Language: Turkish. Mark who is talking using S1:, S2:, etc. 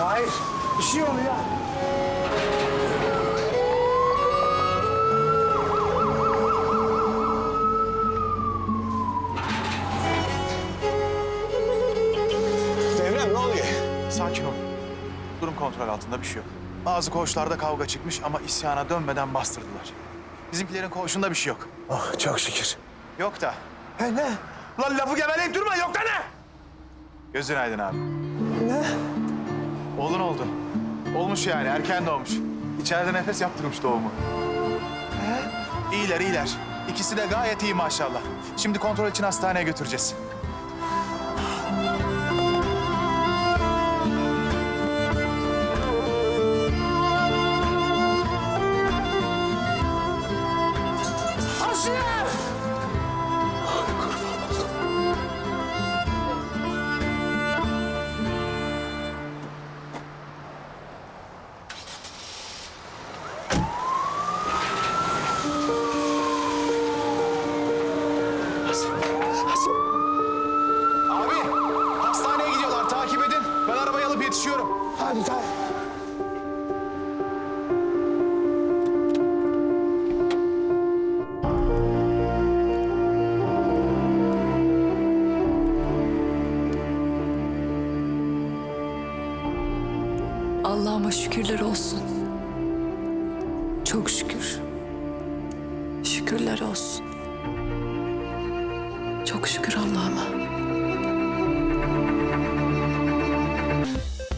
S1: Hayır. Bir şey oluyor.
S2: Devrem ne oluyor?
S3: Sakin ol. Durum kontrol altında bir şey yok. Bazı koğuşlarda kavga çıkmış ama isyana dönmeden bastırdılar. Bizimkilerin koğuşunda bir şey yok.
S1: Oh çok şükür.
S3: Yok da.
S1: He ne? Lan lafı geveleyip durma yok da ne?
S3: Gözün aydın abi.
S1: Ne?
S3: Olmuş yani erken doğmuş. İçeride nefes yaptırmış doğumu. İyiler iyiler. İkisi de gayet iyi maşallah. Şimdi kontrol için hastaneye götüreceğiz.
S1: Asiye!
S3: Yetişiyorum.
S1: Hadi.
S4: Allah'ıma şükürler olsun. Çok şükür. Şükürler olsun. Çok şükür Allah'ıma.